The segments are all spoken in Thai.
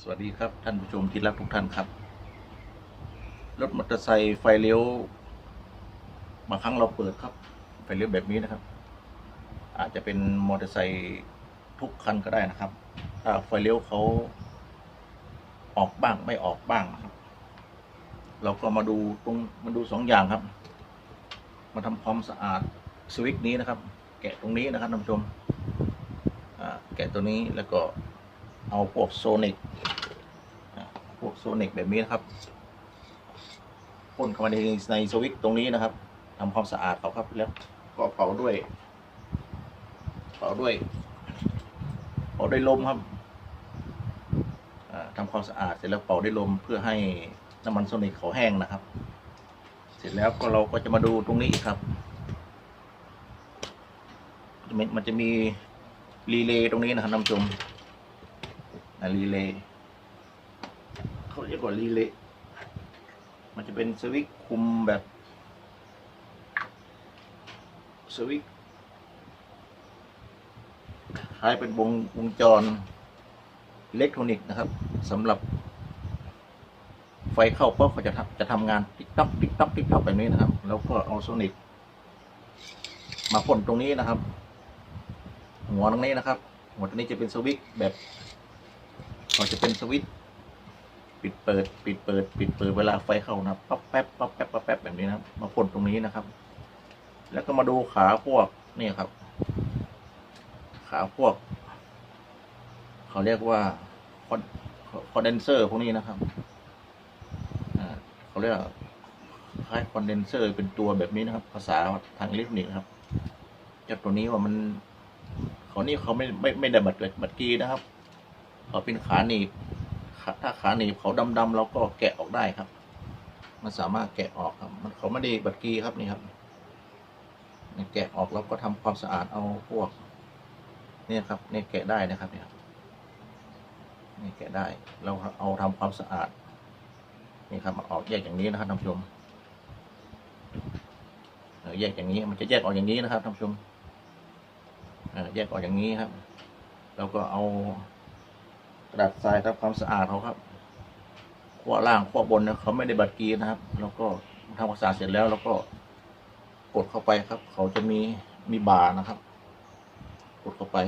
สวัสดีครับท่านผู้ชมที่รักทุกท่านครับ รถมอเตอร์ไซค์ไฟเลี้ยวบางครั้งเราเปิดครับ ไฟเลี้ยวแบบนี้นะครับ อาจจะเป็นมอเตอร์ไซค์ทุกคันก็ได้นะครับ ถ้าไฟเลี้ยวเขาออกบ้างไม่ออกบ้างนะครับ เราก็มาดูตรงมาดูสองอย่างครับ มาทำความสะอาดสวิตช์นี้นะครับ แกะตรงนี้นะครับท่านผู้ชมแกะตัวนี้แล้วก็ เอาพวกโซนิกพวกโซนิกแบบนี้นะครับพ่นเข้ามาในในสวิตช์ตรงนี้นะครับทำความสะอาดเขาครับแล้วก็เป่าด้วยเป่าด้วยเป่าด้วยลมครับอ่าทำความสะอาดเสร็จแล้วเป่าด้วยลมเพื่อให้น้ำมันโซนิกเขาแห้งนะครับ เสร็จแล้วก็เราก็จะมาดูตรงนี้อีกครับ มันจะมีรีเลย์ตรงนี้นะครับท่านผู้ชม รีเลย์เขาเรียกว่ารีเลย์มันจะเป็นสวิตคุมแบบ สวิตคล้ายเป็นวงวงจรอิเล็กทรอนิกส์นะครับสำหรับ ไฟเข้าปุ๊บเขาจะทำจะทำงานติ๊กต๊อกติ๊กต๊อกติ๊กต๊อกแบบนี้นะครับ แล้วก็เอาโซนิกมาพ่นตรงนี้นะครับ หัวตรงนี้นะครับ หัวตรงนี้จะเป็นสวิตแบบ เราจะเป็นสวิตช์ปิดเปิด ปิดเปิด ปิดเปิดเวลาไฟเข้านะปั๊บแป๊บปั๊บแป๊บปั๊บแป๊บแบบนี้นะมาพ่นตรงนี้นะครับ แล้วก็มาดูขาพวกนี่ครับ ขาพวก เขาเรียกว่าคอนเดนเซอร์พวกนี้นะครับเขาเรียกคล้ายคอนเดนเซอร์เป็นตัวแบบนี้นะครับ ภาษาทางอิเล็กทรอนิกส์ครับจ้าตัวนี้ว่ามันเขานี่เขาไม่ไม่ไม่ได้บัตรบัตรกีนะครับ เขาเป็นขาหนีบถ้าขาหนีบเขาดำๆเราก็แกะออกได้ครับ มันสามารถแกะออกครับ มันเขาไม่ได้บัดกีครับนี่ครับแกะออกแล้วก็ทำความสะอาดเอาพวก เนี่ยครับนี่แกะได้นะครับเนี่ยนี่แกะได้ เราเอาทำความสะอาดนี่ครับมันออกแยกอย่างนี้นะครับท่านผู้ชมเออแยกอย่างนี้มันจะแยกออกอย่างนี้นะครับท่านผู้ชมเออแยกออกอย่างนี้ครับ แล้วก็เอา กระดาษทรายทำความสะอาดเขาครับขั้วล่างขั้วบนเนี่ยเขาไม่ได้บัดกีนะครับ แล้วก็ทำความสะอาดเสร็จแล้วแล้วก็กดเข้าไปครับ เขาจะมีมีบาร์นะครับ กดเข้าไป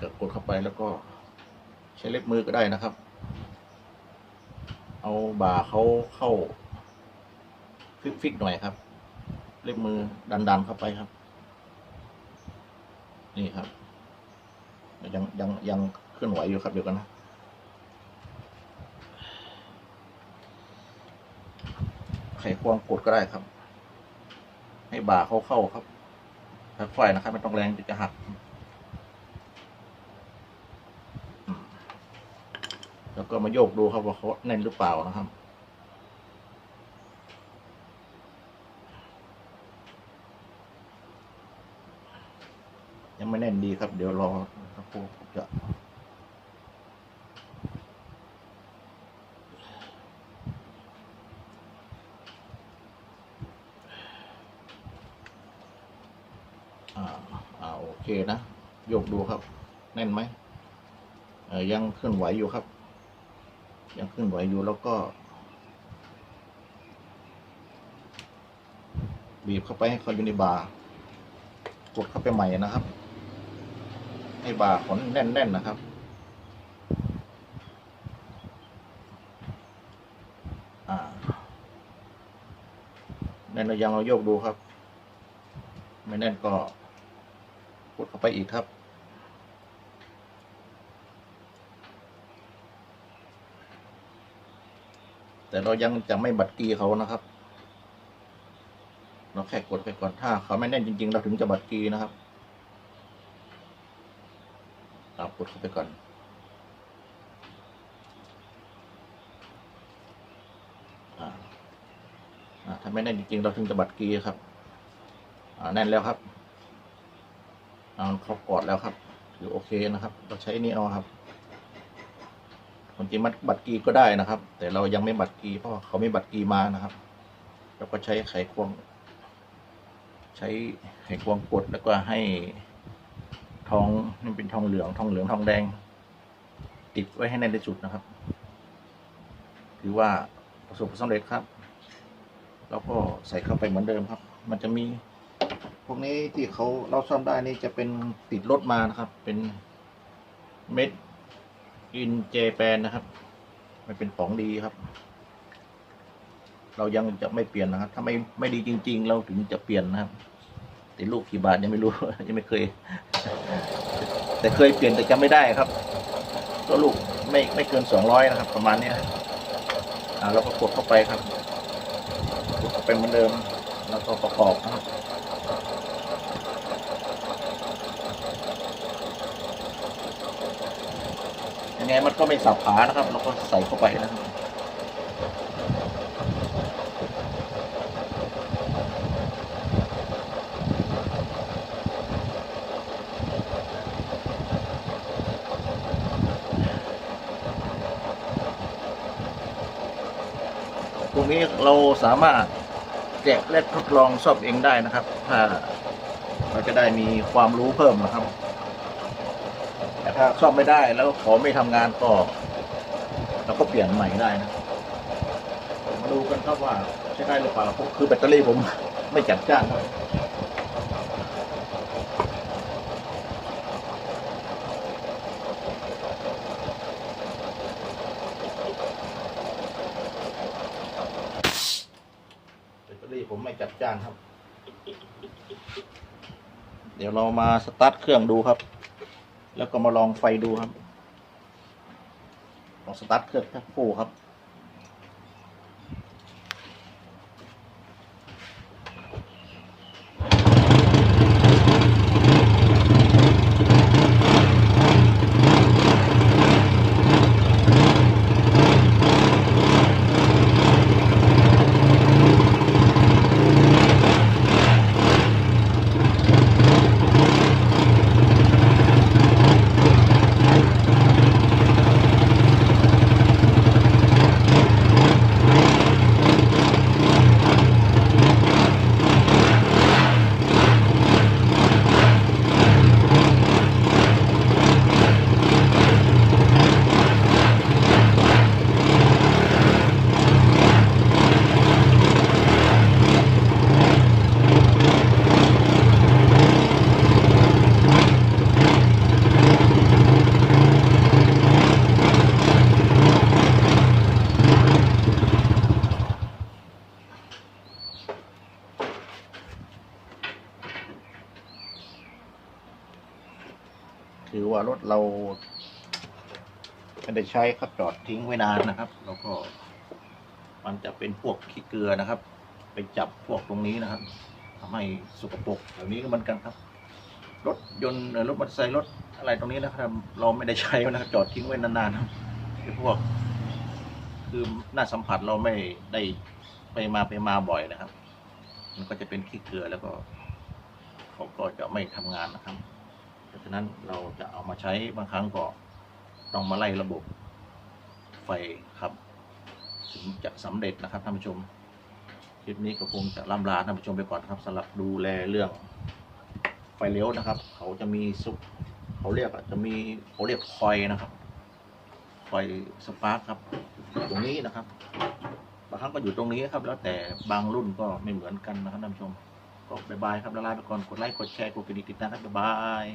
ก็กดเข้าไปแล้วก็ใช้เล็บมือก็ได้นะครับ เอาบาร์เขาเข้าฟิกๆหน่อยครับ เล็บมือดันๆเข้าไปครับ นี่ครับ ยังยังยังเคลื่อนไหวอยู่ครับเดี๋ยวกันนะไขควงกดก็ได้ครับ ให้บ่าเข้าเข้าครับค่อยๆนะครับไม่ต้องแรงจะหักแล้วก็มาโยกดูครับว่าเขาแน่นหรือเปล่านะครับยังไม่แน่นดีครับ เดี๋ยวรอ ครู่จะอ่าอ่าโอเคนะโยกดูครับ แน่นไหมเออยังเคลื่อนไหวอยู่ครับ ยังเคลื่อนไหวอยู่แล้วก็บีบเข้าไปให้เขาอยู่ในบาร์กดเข้าไปใหม่นะครับ ให้บาขนแน่น ๆ นะครับ อ่าแน่นเรายังเราโยกดูครับ ไม่แน่นก็กดเข้าไปอีกครับ แต่เรายังจะไม่บัดกีเขานะครับ เราแค่กดไปก่อนถ้าเขาไม่แน่นจริง ๆ เราถึงจะบัดกีนะครับ เรากดเข้าไปก่อน ถ้าไม่แน่นจริง ๆ เราถึงจะบัดกีครับ แน่นแล้วครับอ่าเขากอดแล้วครับ ถือโอเคนะครับ เราใช้นี่เอาครับคนจริงมัดบัตรกีก็ได้นะครับ แต่เรายังไม่บัตรกีเพราะเขาไม่บัตรกีมานะครับเราก็ใช้ไขควง ใช้ไขควงกดแล้วก็ให้ ทองนี่เป็นทองเหลือง ทองเหลืองทองแดง ติดไว้ให้แน่นที่สุดนะครับ ถือว่าประสบความสำเร็จครับ แล้วก็ใส่เข้าไปเหมือนเดิมครับ มันจะมีพวกนี้ที่เขาเราซ่อมได้นี่จะเป็นติดรถมานะครับ เป็นเม็ดอินเจแปนนะครับ มันเป็นของดีครับ เรายังจะไม่เปลี่ยนนะครับ ถ้าไม่ไม่ดีจริง ๆ เราถึงจะเปลี่ยนนะครับติดลูกกี่บาทยังไม่รู้ยังไม่เคย แต่เคยเปลี่ยนแต่จำไม่ได้ครับ ก็ลูกไม่ไม่เกินสองร้อยนะครับ ประมาณนี้ยอ่าเราก็กดเข้าไปครับกดเข้าไปเหมือนเดิม แล้วก็ประกอบนะครับยังไงมันก็ไม่สับขานะครับ เราก็ใส่เข้าไปนะครับ รงนี้เราสามารถแกะและทดลองซ่อมเองได้นะครับ ถ้าเราจะได้มีความรู้เพิ่มนะครับ แต่ถ้าซ่อมไม่ได้แล้วขอไม่ทำงานก็เราก็เปลี่ยนใหม่ได้นะมาดูกันครับว่าใช้ได้หรือเปล่าคือแบตเตอรี่ผมไม่จัดจ้านครับตเตอรี่ผมไม่ จานครับ เดี๋ยวเรามาสตาร์ทเครื่องดูครับ แล้วก็มาลองไฟดูครับลองสตาร์ทเครื่องแค่คู่ครับ ถือว่ารถเราไม่ได้ใช้ครับจอดทิ้งไว้นานนะครับ แล้วก็ มันจะเป็นพวกขี้เกลือนะครับ ไปจับพวกตรงนี้นะครับทำให้สกปรกแบบนี้ก็เหมือนกันครับ รถยนต์รถมอเตอร์ไซค์รถอะไรตรงนี้นะครับ เราไม่ได้ใช้นะครับจอดทิ้งไว้นานๆครับพวก คือหน้าสัมผัสเราไม่ได้ไปมาไปมาบ่อยนะครับ มันก็จะเป็นขี้เกลือแล้วก็เขาก็จะไม่ทำงานนะครับ ฉะนั้นเราจะเอามาใช้บางครั้งก็ต้องมาไล่ระบบไฟครับถึงจะสำเร็จนะครับท่านผู้ชมคลิปนี้ก็คงจะล่ำลาท่านผู้ชมไปก่อนครับสำหรับดูแลเรื่องไฟเลี้ยวนะครับ เขาจะมีซุปเขาเรียกจะมีเขาเรียกคอยนะครับคอยสปาร์คครับตรงนี้นะครับบางครั้งก็อยู่ตรงนี้ครับ แล้วแต่บางรุ่นก็ไม่เหมือนกันนะครับท่านผู้ชมก็บายบายครับละลาไปก่อนกดไลค์กดแชร์กดกระดิ่งติดตามครับบายบาย